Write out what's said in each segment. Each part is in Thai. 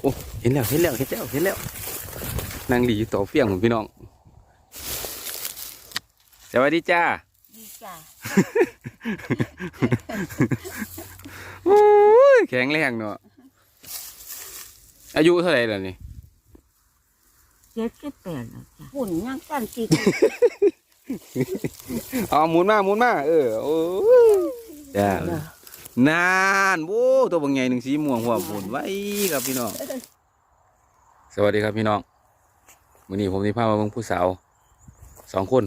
โอ้เห็นแล้วเห็นแล้วเห็นแล้วเห็นแล้วนางหลีต่อเฟียงของพี่น้องสวัสดีจ้าดีจ้ะโอ้ยแข็งแรงเนาะอายุเท่าไหร่แล้วนี่เจ็ดสิบแปดแล้วจ้ะหุ่นยังสั้นจิกเอาหมุนมาหมุนมาเออโอ้ยจ้า นานโว้ตัวบางใหญ่หนึ่งสีม่วงหัวหมุนไว้ครับพี่น้อง สวัสดีครับพี่น้องวันนี้ผมที่พามาเบิ่งผู้สาวสองคน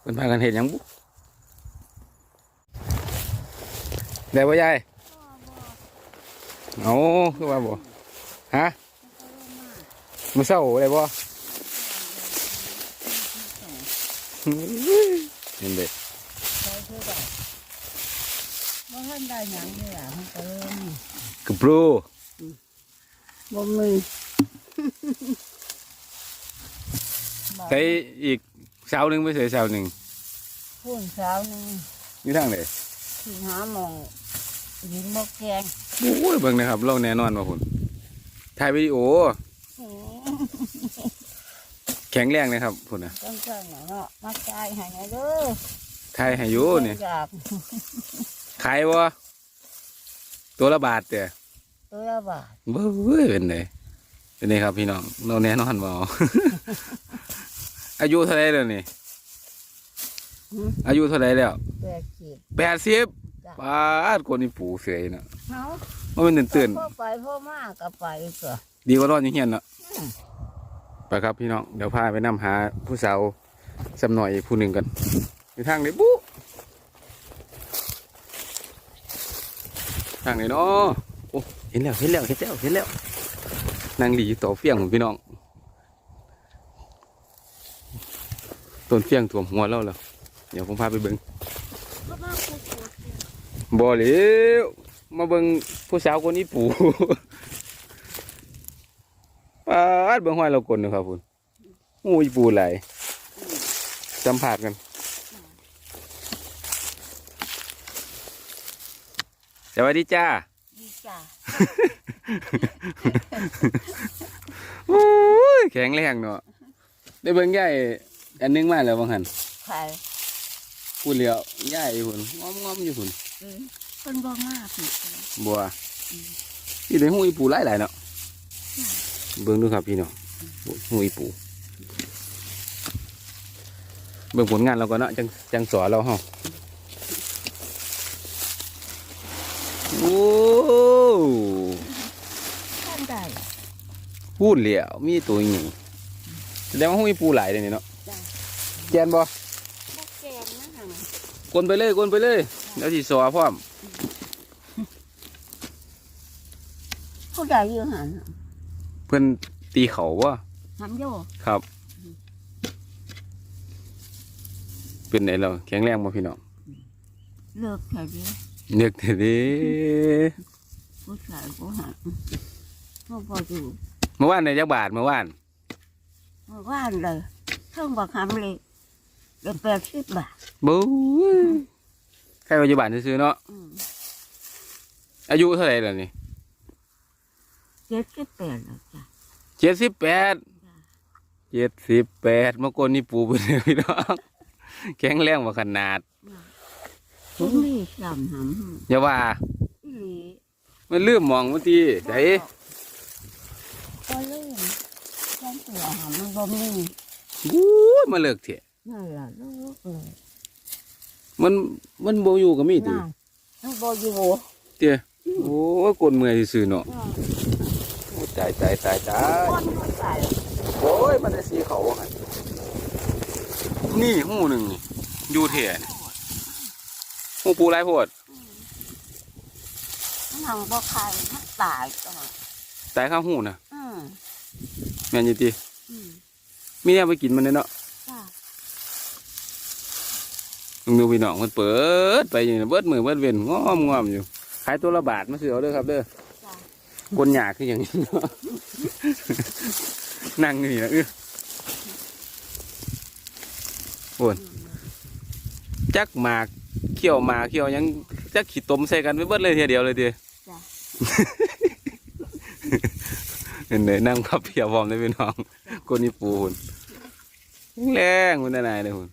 เพิ่นพากันเห็นยังบุได้บ่ยายเอาคือว่าบ่ฮะมื้อเช้าได้บ่เห็นเด้ใช่คือแบบว่า ท่านได้หยังนี่ล่ะมันก็เริ่มกบรูบ่มีใช้อีกเช้าหนึ่งไปเสียเช้าหนึ่งหุ่นสาวหนึงอยู่ทางไหนที่หาหมองยินบ่แกงโอ้ยเบิ่งนะครับเราแน่นอนว่าคุณถ่ายวิดีโอ อืมแข็งแรงนะครับคุณนะจังจังเนาะมาจ่ายให้ไงเด้อถ่ายให้อยู่นี่อยาก ขายวะตัวละบาทเด้อตัวละบาทเบ้ยเป็นไงเป็นไงครับพี่น้องเราแน่นอนบ่อายุเท่าไรแล้วนี่หืมอายุเท่าไรแล้วแปดสิบแปดสิบจ้ะปาดคนนี่ปู่เสยเนาะเนาะว่ามันตื่นพ่อไปพ่อมาก็ไปก็ๆดีกว่านอนอยู่เฮียนเนาะไปครับพี่น้องเดี๋ยวพาไปนํหาผู้สาวสำหน่อยอีกผู้หนึ่งกันอยู่ทางไหนบุ๊ ทางไหนเนาะโอ้เห็นแล้วเห็นแล้วเห็นแล้วเห็นแล้วนางหลีต่อเฟียงของพี่น้องต้นเฟียงถ่วมหัวเราแล้วเดี๋ยวผมพาไปเบิ้งบ่เหลียวมาเบิ่งผู้สาวคนนี้ปู่ปาดเบิ่งห้อยเรากลนเนะครับคุณอู้ยปูไหลายสัมผัสกัน สวัสดีจ้า ดีจ้ะโอ้ยแข็งแรงเนาะได้เบิ่งใหญ่อันหนึงมาแล้วบางหันใครพูดเลียวใหญ่หุ่นงอมงอมๆอยู่หุ่นอืมเพิ่นบ่มาผิดบัวที่ได้หูอีปูหลายหลายๆเนาะเบิ่งดูครับพี่น้องหูอีปูเบิ่งผลงานเราก่อนเนาะจังจังสอนเราเฮา โอ้ท่านใดพูดเหลียวมีตัวหนึ่งแสดงว่าหูอีปูหลายเลยนี่เนาะจ้ะแกนบ่บ่แกงนะหั่นกลนไปเลยกลนไปเลยเดี๋ยวสิสอพร้อมผู้ใดอยู่หั่นเพิ่นตีเขาบ่ทำโยครับ เป็นไหนเราแข็งแรงบ่พี่น้องเลิกแค่นี้ นึกแต่เดิผู้ชายผู้หันพ่อพออยู่เมื่อวานในจักบาทเมื่อวานเมื่อวานเลยเครื่องบักคำเลยเดือนแปดสิบบาทบู๊ใครปัจจุบันซื้อๆเนาะอืมอายุเท่าไหร่แล้วนี่เจ็ดสิบแปดแล้วจ้ะเจ็ดสิบแปดเจ็ดสิบแปดเมื่อก่อนนี่ปูไปเลยพี่น้องแข็งแรงว่าขนาด ถึงนี่สามหำอย่าว่าอีหลีมันลืมมองเมื่อกี้ไสก็เลื่อนแค่ตัวหำมันบ่มีบู๊ยมาเลิกเถอะนั่นล่ะลูกเลยมันมันโบอยู่กับมีดติน่าต้องบ่อยู่เตี้ยโอ้ยกดเมื่อยซื่อๆเนาะน่าโอ้ตายตายตายตาย คนมันใส่โอ้ยมันได้สีเขาว่าไงนี่หูหนึ่งนี่อยู่เถอะ นี่หูปูไรโพดมันหังบ่ใครมันตายก็ตายข้างหูนะอืมแม่นอยี่ติอืมมีเนี่ยไปกินมันเลยเนาะจ้ะมึงดูพี่น้องมันเปิดไปอยู่นี่เบิดมือเบิดเว้นงอมงอมอยู่ ขายตัวละบาทมาซื้อเอาเด้อครับเด้อจ้ะคนหยาคืออย่างนี้เนาะ นั่งอยู่นี่นะเออโอนจักหมาก เขี้ยวหมากเขี้ยวหยังจักขีดตมใส่กันไปเบิดเลยทีเดียวเลยทีจ้ะเห็นเลยนั่งพับเพียบพร้อมเลยพี่น้องคนนี้ปูหุ่นแรงหุ่นนายเลยหุ่น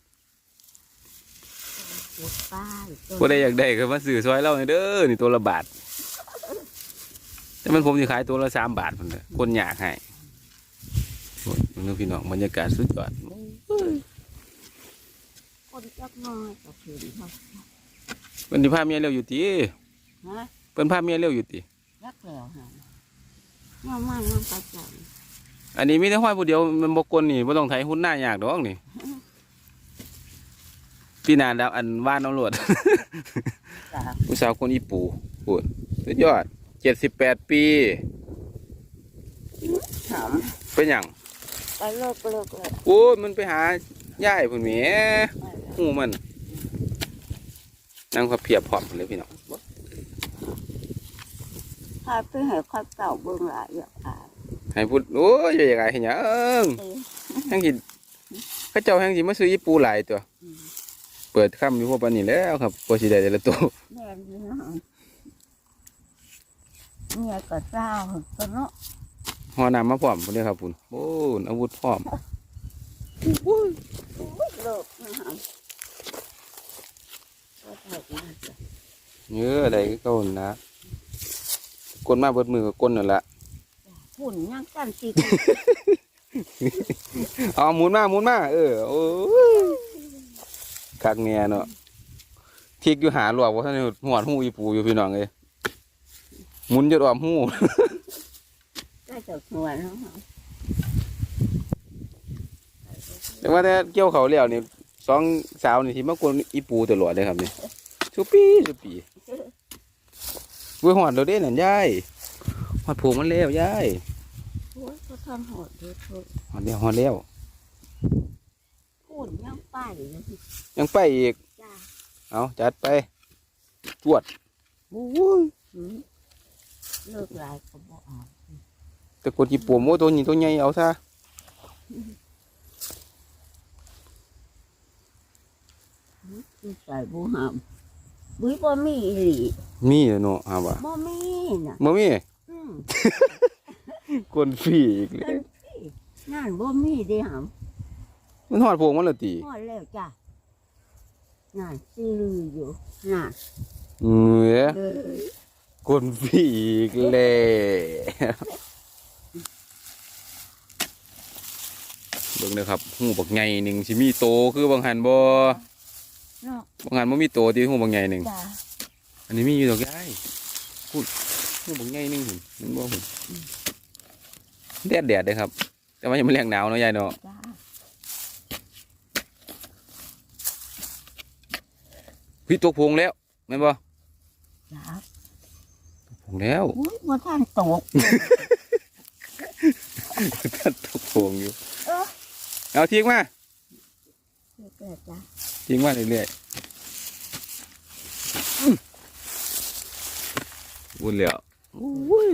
ปวดป้ายตัวบ่ได้อยากได้ก็มาซื้อซอยเราเด้อนี่ตัวละบาทแต่มันผมสิขายตัวละสามบาทพุ่นเด้อคนอยากให้โอ้ยนึกพี่น้องบรรยากาศสุดยอดคนจักน้อยก็คือ เขาเพิ่นสิพาเมียเร็วอยู่ติฮะเพิ่นพาเมียเร็วอยู่ติรักแล้วฮะมามามาประจอันนี้มีแต่ห้อยผู้เดียวมันบ่กลนี่บ่ต้องไถหุ้นหน้ายากดอกนี่พี่นาดาวอันว่านตำรวจำจ้าผู้สาวคนอีปูพูดสุดยอดเจ็ดสิบแปดปีถามเป็นหยังไปเลิกเลิกเลยโอ้ยมันไปหาย่ายพุ่นแหมหูมัน นั่งพับเพียบพร้อมเลยพี่น้องพาไปให้ข้าวเต่าเบิ่งหลายอย่างอะให้พูดโอ้ยอย่าอย่างไรเห็นยังเอ๊ะแห้งกินข้าเจ้าแห้งกินมาซื้ออีปูหลายตัวอืมเปิดค่ำอยู่พวกปานนี้แล้วครับกว่าสิได้แต่ละตัวแม่นี่นะเมียก็เจ้าก็เนาะห่อน้ำมาพร้อมพุ่นเลยครับพุ่นโอ้ยอาวุธพร้อมอุ้ย เลิกนะฮะก็ใส่มาจ้ะเยอะอะไรก็เก่าหั่นนะกลมาเบิดมือกับกลนั่นแหละหุ่นยังกันสิเอาหมุนมาหมุนมาเออโอ้ยคักเนี่ยเนาะทิกอยู่หาหลวกว่าท่านนี่หวดหูอีปูอยู่พี่น้องเลยหมุนจนออมหูก็จะหัวแล้วฮะแต่ว่าแต่เกี่ยวเขาแล้วนี่สองสาวนี่ที่มากวนอีปูตลอดเลยครับนี่ สุปีสุปีเว้ยหอดเราเด้นั่นยายหอดผูกมันแล้วยายโอ้ยก็ทำหดด้วยเถอะหอดแล้วหอดแล้วหุ่นยังไปเลยยังไปอีกจ้าเอาจัดไปจวดโอ้ยหืมเลิกหลายก็บอกเอาแต่กดอีปูโมตัวนี้ตัวใหญ่เอาซะที่ใส่บุหาม บุ้ยบ่มีอีหลีมีเนาะฮะว่าบ่มีน่ะบ่มีอืมกวนฟรีอีกเลยนั่นบ่มีเด้หามมันหอดพวงมันละตีพอแล้วจ้ะนั่นซื้ออยู่นั่นเอ้ยเออกวนฟรีอีกแล้วเบิ่งเด้อครับหูบักใหญ่หนึ่งสิมีโตคือบางหันบ่ เนาะบางหันบ่มีโตที่หูบักใหญ่หนึ่งจ้าอันนี้มีอยู่ดอกยายพูดหูบักใหญ่หนึ่งหุ่นมันบ่หุ่นแดดแดดเลยครับ แต่ว่ายังไม่แรงหนาวเนาะยายเนาะจ้าพี่ตัวพวงแล้วแม่นบ่จ้าพวงแล้วอุ้ยบ่ทันตก ท่านตกพวงอยู่เออ เอาทิ้งมาเกิดจ้า ทิ้งมาเรื่อยๆวุ่นแล้วอุ้ย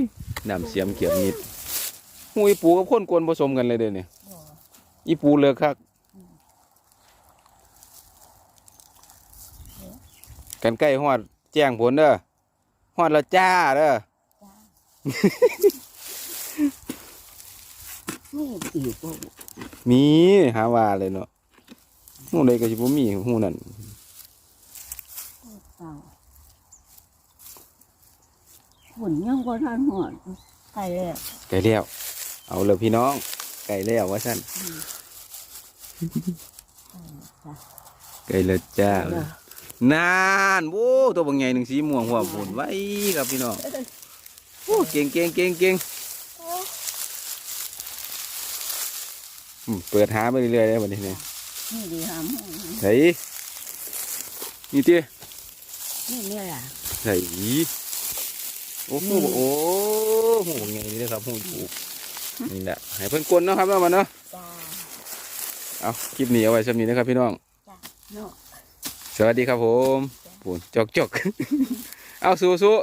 น้ำเสียมเขียมนิดหูอีปูกับคนกวนผสมกันเลยเด้เนี่ยบ่อีปูเลิกคักกันใกล้ฮอดแจ้งผลเด้อฮอดและจ้าเด้อจ้านี่อีกบ่มีหาว่าเลยเนาะ หูใดก็สิบ่มีหูนั่นเต่าหุ่นยังบ่ทันหอดใครแล้วไก่แล้วเอาเลยพี่น้อง ไก่แล้วว่าซั่นจ้าไก่แล้วจ้าจ้านานโว้ตัวบางใหญ่หนึ่งสีม่วงหัวผุนไว้ครับพี่น้องโอ้เก่งเก่งเก่งเก่งอืมเปิดหาไปเรื่อยๆเลยวันนี้เนี่ย นี่ดีหามใส่นี่เตี้ยนี่นี่ล่ะใส่โอ้โหโอ้โหบางใหญ่นี่นะครับหูผูกนี่แหละให้เพิ่นกลนเนาะครับเนาะมันเนาะจ้าเอาคลิปนี้เอาไว้สำนี้นะครับพี่น้องจ้าเนาะสวัสดีครับผมปูนจอกจอกเอาสู้สู้